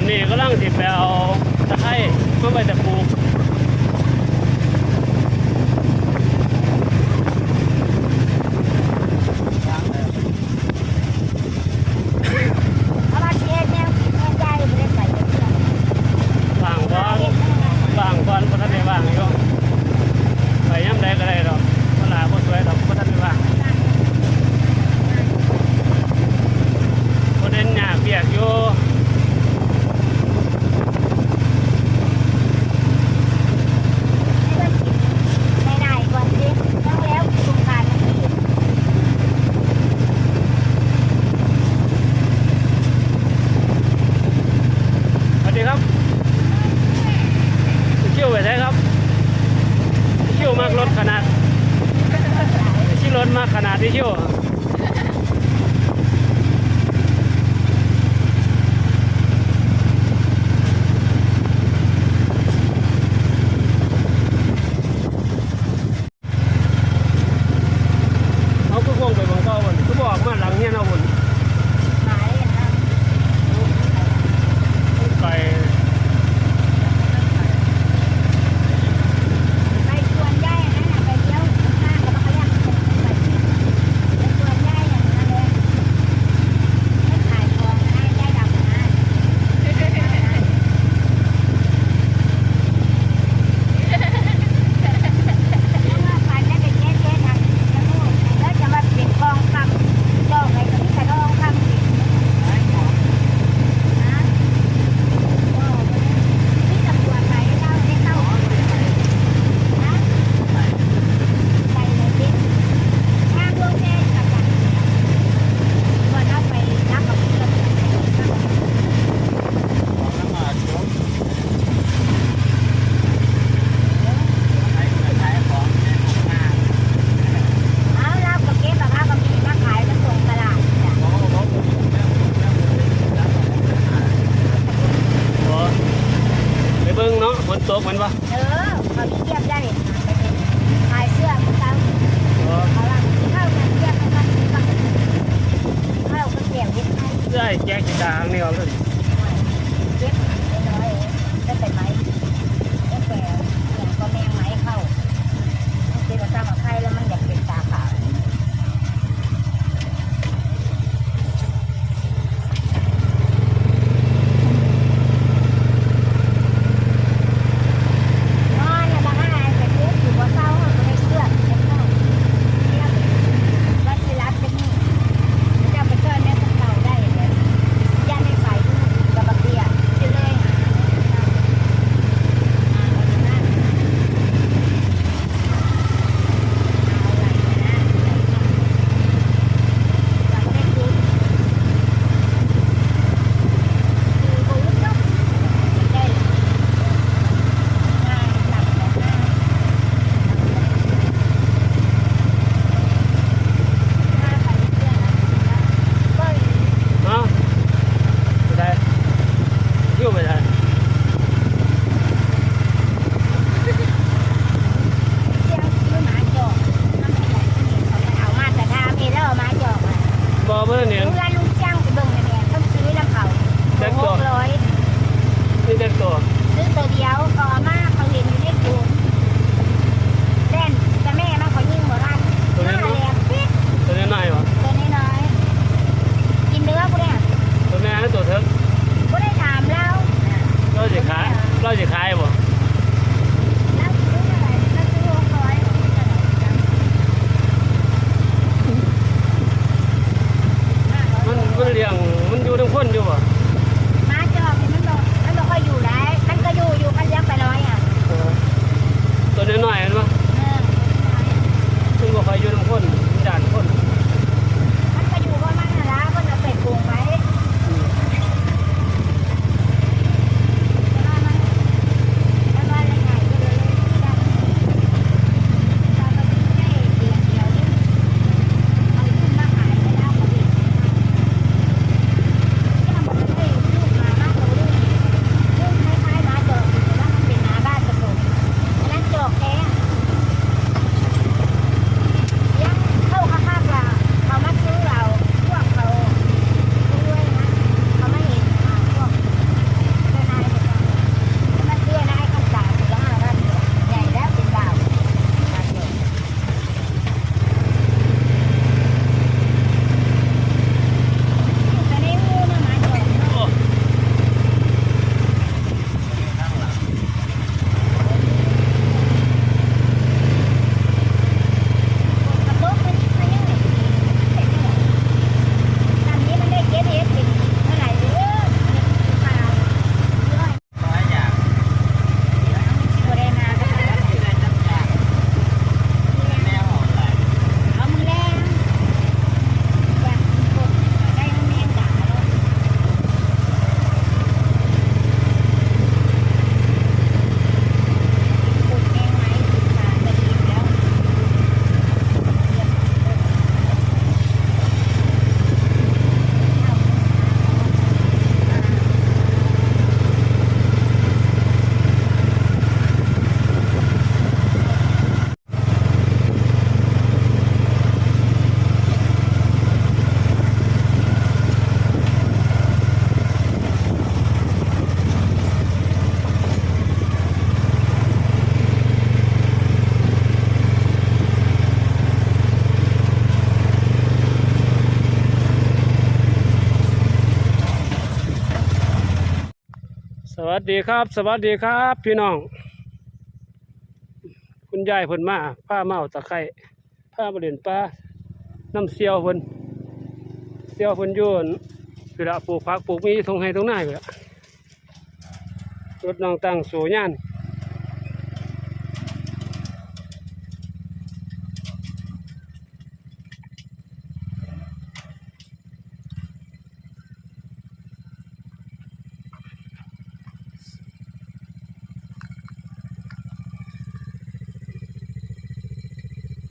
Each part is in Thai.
อนนี้ก็ร่างสิบแปเอาตะไคร้มาไปแต่ปลูก นาะฝนตกเหมือนปะเออเขามีเทียบได้เนี่ยายเสื้อของเขาเขาลังเข้ากันเทียบกันกังเข้ากันเทียบนิดหน่อยใช่แจ๊กจะด่างนี่เอาเลยเจ็บน้อยแต่เป็นไหม สวัสดีครับ สวัสดีครับ พี่น้อง คุณยายเพิ่นมาผ้าเมาตะไคร้ผ้าบริเวณป้าน้ำเสียวเพิ่นเสียวเพิ่นโยนเวลาปลูกผักปลูกมีทงให้ทงหน้าอยู่ละรถน้องตั้งโสย่าน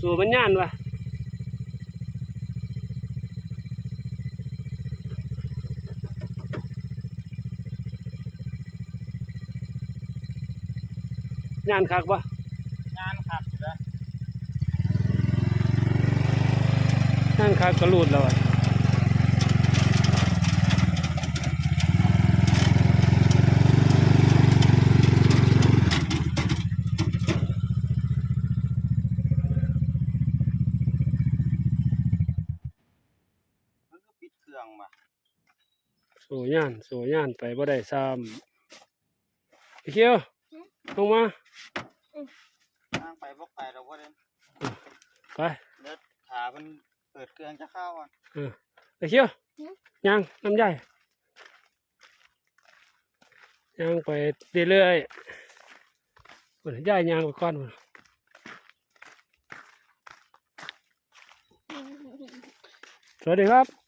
สู่มันย่านวะย่านคักปะงานขับอยู่แล้วย่านคักก็รูดแล้วอะ มันก็ปิดเครื่องมา สู่ย่านสู่ย่านไปบ่ได้ซ้ำพี่เขียวลงมาทางไปบกไปเราก็เดินไปเดินขามันเปิดเครื่องจะเข้าอะเออพี่เขียวยังน้ำใหญ่ยังไปเรื่อยๆมันย่ายยางไปก่อนมันสวัสดีครับ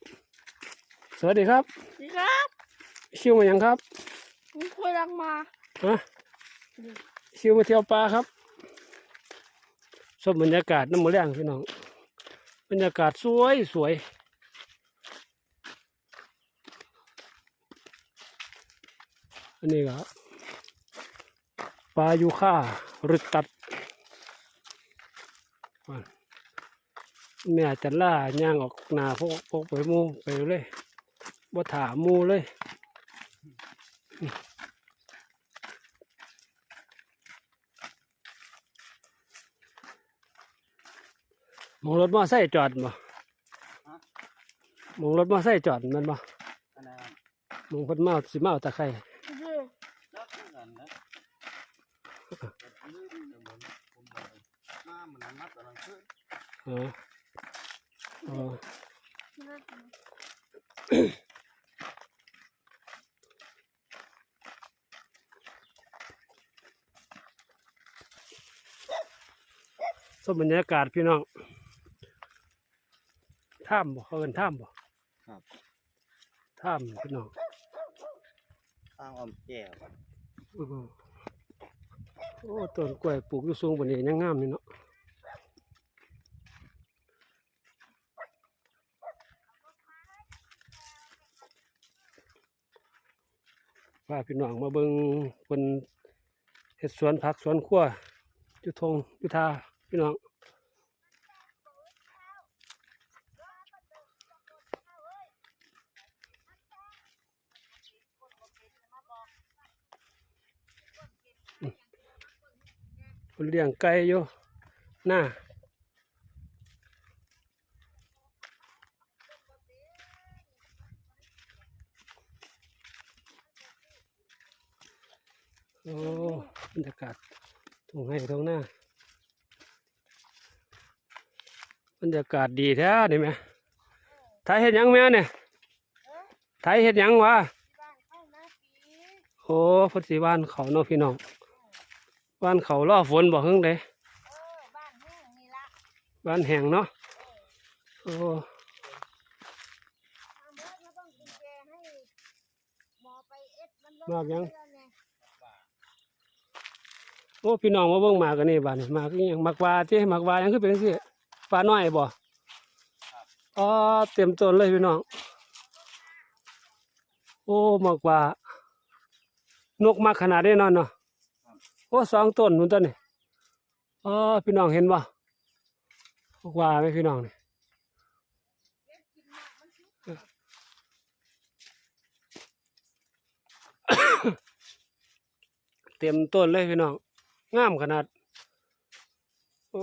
สวัสดีครับครับชิวมายังครับผมคุยรักมาฮะชิวมาเที่ยวปลาครับชมบรรยากาศน้ำมือแรงพี่น้อง บรรยากาศสวยสวยอันนี้ก็ปลายูค่ารึตัดว่าแม่จันล่าย่างออกหนาพวกพวกไปหมูไปเลย บ่ถามมูเลยมองรถมอไซค์จอดบ่มองรถมอไซค์จอดแมันบ่อันนั้นมองเพิ่นเมาสิเมาตะไคร้ แล้วคือกันนะลืมเดี๋ยวผมผมบอกมาเหมือนนัดกำลังขึ้น อ๋ออ๋อ สมบรรยากาศพี่น้องถ้ำบ่เขาเอินถ้ำบ่ครับถ้ำพี่น้องทางอ้อมแก้วอื้อหือโอ้ต้นกล้วยปลูกอยู่สูงบนนี้ยังงามนี่เนาะพาพี่น้องมาเบิ่งคนเฮ็ดสวนผักสวนครัวอยู่ทงอยู่ทา พี่น้องคนเลี้ยงไก่อยู่หน้าโอ้บรรยากาศตรงให้ตรงหน้า บรรยากาศดีแท้นี่แม่ถ่ายเห็ดหยังแม่เนี่ยถ่ายเห็ดหยังวะบ้านเข้ามาปีโอ้เพนสิบ้านเขาเนาะพี่น้องบ้านเขาล่อฝนบ่เฮิงเด้เออบ้านแห้งนี่ละบ้านแห้งเนาะโอ้ทำเบิดมาต้องกุญแจให้หมอไปเอ็ดมันลมากยังเรือเนี่ยโอ้พี่น้องมาเบิ่งหมากกันนี่บ้านนี่หมากอีหยังหมากวาที่หมากวายังคือเป็นจั งซี่ปลาน้อยบ่อ๋อเต็มต้นเลยพี่น้อง โอ้หมากวานกมากขนาดนี้นอนเนาะโอ้สองต้นนู่นต้นนี่อ๋อพี่น้องเห็นบ่หมากวาไหมพี่น้องนี่เต็มต้นเลยพี่น้องงามขนาด โอ้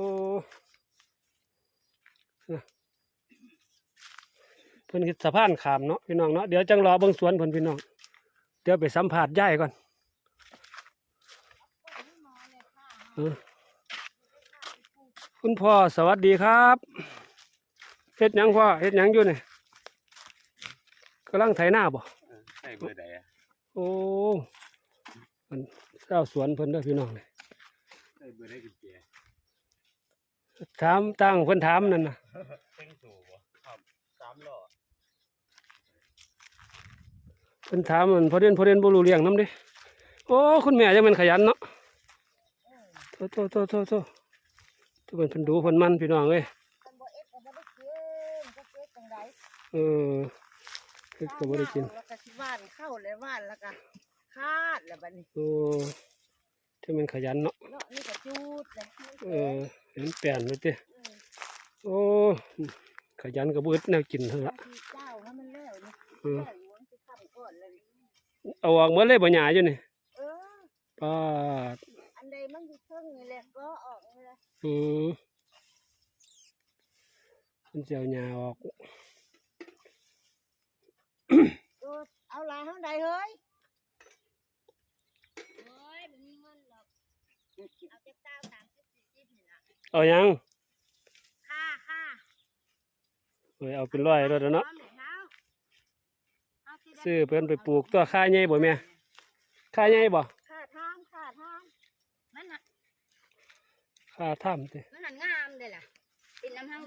เพื่อนคิดสะพานขามเนาะพี่น้องเนาะเดี๋ยวจังรอเบิ้งสวนเพื่อนพี่น้อง เดี๋ยวไปสัมผัสย่ายก่อนคุณพ่อสวัสดีครับเฮ็ดยังพ่อเฮ็ดยังอยู่นี่กำลังไถหน้าบ่ใช่เบอร์ใดะโอ้มันเจ้าสวนเพิ่นเด้อพี่น้องเลยใช่เบอร์ใดกุญแจถามตั้งเพิ่นถามนั่นนะ เพิ่นถามมันพอเด่นพอเด่นบ่รู้เรื่องนำเด้โอ้คุณแม่จังแม่นขยันเนาะโตโตโตโตโตตัวเพิ่นเพิ่นดูเพิ่นมันพี่น้องเอ้ยคนบ่เอ็ดก็บ่ได้กินก็เจ๊จังไดเออเฮ็ดก็บ่ได้กินแล้วก็สิว่านเข้าเลยว่านแล้วก็คาดแล้วบัดนี้โอ้จังแม่นขยันเนาะเนาะนี่ก็จูดเลยเออเห็นแป้นไว้ติโอ้ขยันก็บ่อึดแนวกินเท่านั้นละที่เจ้าให้มันแล้วนี่ เอาออกหมดเลยบ่หญ้าอยู่นี่เออ ปาดอันใดมันอยู่เครื่องนี่แหละก็ออกนี่แหละอืมเพิ่นสิเอาหญ้าออกโอ้เอาหลายเฮาใดเฮ้ยเฮ้ยบ่มีเงินหรอกเอาแต่เก้าสามสิบสี่สิบนี่ล่ะเอาหยังค่าค่าเอ้ยเอาเป็นร้อยแล้วเนาะ พร้อมแล้วเอาสิได้ ซื้อเพิ่นไปปลูกตัวค่าใหญ่บ่แม่ค่าใหญ่บ่ค่าทางค่าทางมันน่ะค่าถ้ำติมันน่ะงามเลยล่ะเป็นน้ำห้าง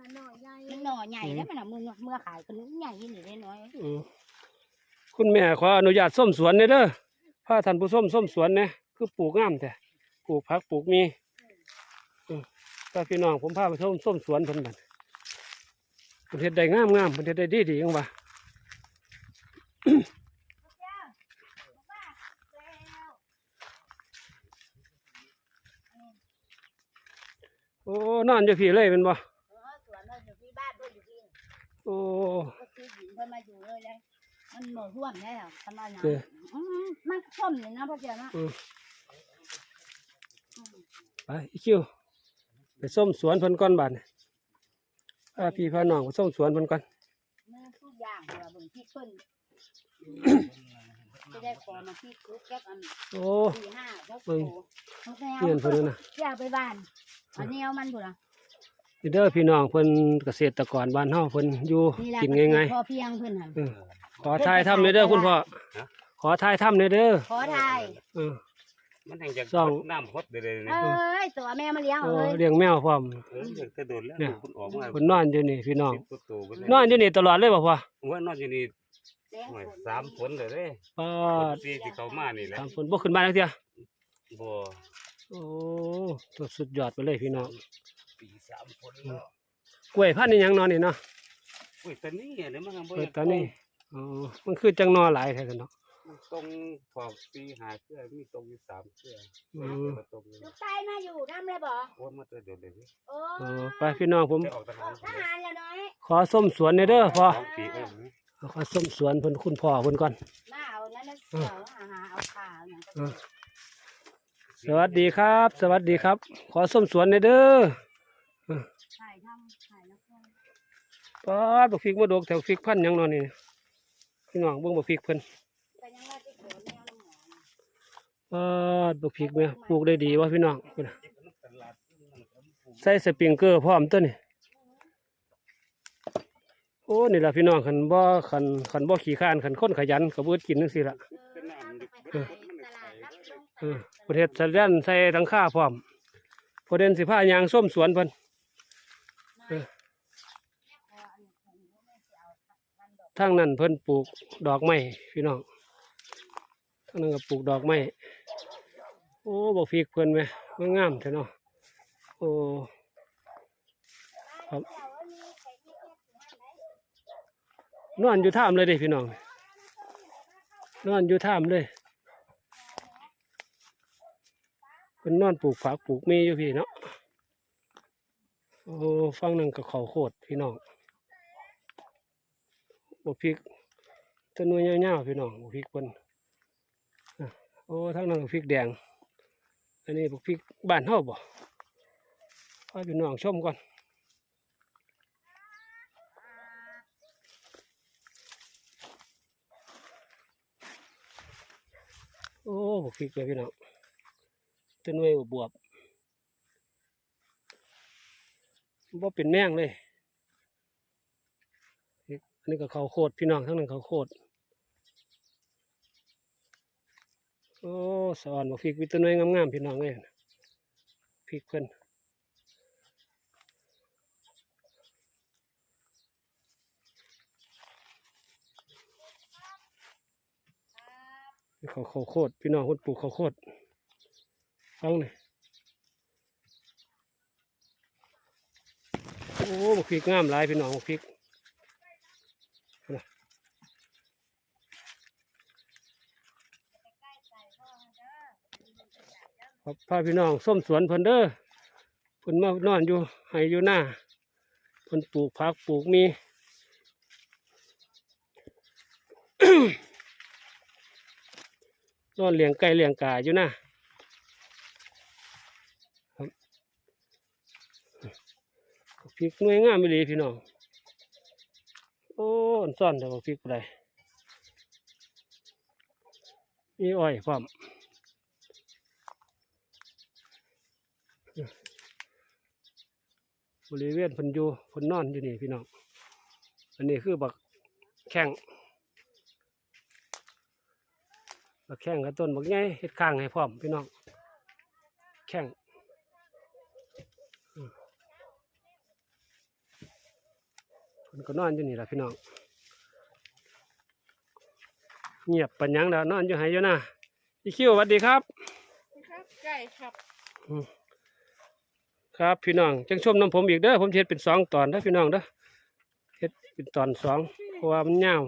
มันหน่อใหญ่มันหน่อใหญ่แล้วมันน่ะมือเมื่อขายกันใหญ่นี่ได้น้อยอืมคุณแม่ขออนุญาตส้มสวนเด้อเด้อพาท่านผู้ส้มส้มสวนเนี่ยคือปลูกงามแต่ปลูกผักปลูกมีอืมถ้าพี่น้องผมพาไปส้มส้มสวนเพิ่นบัดเพิ่นเฮ็ดได้งามงามเพิ่นเฮ็ดได้ดีดีจังว่า โอ้นอนอยู่พี่เลยเป็นบ่เออสวนเราอยู่ที่บ้านด้วยอยู่ที่โอ้ก็คือหญิงเพิ่นมาอยู่เลยเลยมันหมดท่วมได้แล้วทำไมนะเอออืมมันท่วมเลยนะพ่อเจ้านะอืมไปอีคิวไปส้มสวนเพิ่นก่อนบาดนี้พาพี่พาน้องไปส้มสวนเพิ่นก่อน มันทุกอย่างเดี๋ยวเบิ่งที่เพิ่น จะได้ขอมาที่คุกแก๊กอันโอ้สี่ห้าแล้วเบิ่โอ้งทุกแนวเฮียนเพิ่นนั่นน่ะเที่ยวไปบ้านอันนี้เอามันถูกละนี่เด้อพี่น้องเพิ่นเกษตรกรบ้านเฮาเพิ่นอยู่นี่แหละกินง่ายพอเพียงเพิ่นหั่นๆเออขอทายถ้ำเลยเด้อคุณพ่อขอทายถ้ำเลยเด้อขอทายเออ มันแห่งจากซ่อง น้ำฮดเลยเลยเอ้ยตัวแม่มาเลี้ยงโอ้เอาเลยเลี้ยงแมวพร้อม เออเด็กกระโดดแล้วเนี่ย คุณออกมาเพิ่นนอนอยู่นี่พี่น้อง สิบกว่าตัวเพิ่นอนอยู่นี่ตลอดเลยบ่พ่อว่านอนอยู่นี่ เลี้ยงโอ้ยคนสามฝนเลยเด้ปาดสี่ที่เขามานี่แหละตามฝนบ่ขึ้นบ้านจักเที่ยบ่โอ้ตัวสุดยอดไปเลยพี่น้องปีสามฝนแล้วกล้วยพันธุ์นี่หยังนอนนี่เนาะอุ้ยตอนนี้เดี๋ยวมันก็บ่เปิอดยากตอนนี้อ๋อมันคือจังนอหลายแท้กันเนาะมันตรงขอบปีหาเสื้อมีตรงอยู่สามเสื้ออืมมาตรงเลยลูกชายมาอยู่น้ำเลยบ่โอ้ยมาเตะโดดเลยสิโอ้อ๋อไปพี่น้องผมไปออกทหารทหารแล้วน้อยขอส้มสวนหน่อยเด้อพ่อสองปี เออขอส้มสวนเพิ่นคุณพ่อเพิ่นก่อน มาเอานั่นน่ะเสือหาหาเอาข่าวอย่างก็เออสวัสดีครับ สวัสดีครับ ขอส้มสวนหน่อยเด้อถ่ายทำถ่ายแล้วก็ปาดบักพริกมาดกแถวพริกพันธุ์หยังนอนนี่พี่น้องเบิ่งบักพริกเพิ่นแต่ยังว่าที่โขนแนวน้ำหมอนะปาดบักพริกแม่ปลูกได้ดีวะพี่น้องเพิ่นน่ะใส่สปริงเกอร์พร้อมตัวนี่ โอ้นี่ล่ะพี่น้องคันบ่คันคันบ่ขี้ข้านคันคนขยันก็บ่อดกินจังซี่ล่ะเป็นน้ำดิบไปขายตลาดนัดลงเออประเทศสัญญาณใส่ทั้งค่าพร้อมประเด็นสิผ้ายางส้มสวนพิ่นเออทางนั้นเพิ่นปลูกดอกไม้พี่น้องทางนั้นก็ปลูกดอกไม้โอ้บอกพริกเพิ่นไหมมันงามแท้เนาะโอ้ครับ นอนอยู่ท่ามเลยเด้พี่น้อง นอนอยู่ท่ามเลยเพิ่นนอนปลูกฝักปลูกมีอยู่พี่เนาะโอ้ฟังนั่นก็เขาโคตรพี่น้องบกพริกต้นนวยยาวๆพี่น้องบกพริกเพิ่นอะโอ้ทั้งนั้นก็พริกแดง อันนี้บกพริกบ้านเฮาบ่พาพี่น้องชมก่อน โอ้พริกเลยพี่น้องต้นไม้บวบบ่เป็นแมงเลย อันนี้ก็เขาโคตรพี่น้องทั้งนั้นเขาโคตรโอ้สอนบอกพริกวิตาม้งามๆพี่น้องเลยพริกเพิ่น ขาเขาวโคตรพี่น้องคนปลูกเขาวโคตรฟังนี่โอ้บักพริกงามหลายพี่น้องบักพริกขอบพาพี่น้องส้มสวนเพิ่นเด้อเพิ่นมานอนอยู่ให้อยู่หน้าเพิ่นปลูกผักปลูกมี นอนเลี้ยงไก่เลี้ยงกาอยู่น้าพริกหน่วยงามไม่เลยพี่น้อง โอ้ซ่อนแต่ว่าพริกอะไรมีอ้อยความบริเวณเพนอยู่เพนนอนอยู่นี่พี่น้อง อันนี้คือบักแข้ง บักแข้งกับต้นบักใหญ่เฮ็ดข้างให้พร้อมพี่น้องแข้งคนก็นอนอยู่นี่แหละพี่น้องเงียบปัญญังแล้วนอนอยู่ไหอยู่นะอีคิวสวัสดีครับครับไก่ครับ ครับพี่น้องจังชมน้ำผมอีกเด้อผมสิเฮ็ดเป็นสองตอนเด้อพี่น้องเด้อเฮ็ดเป็นตอนสองเพราะว่ามันยาว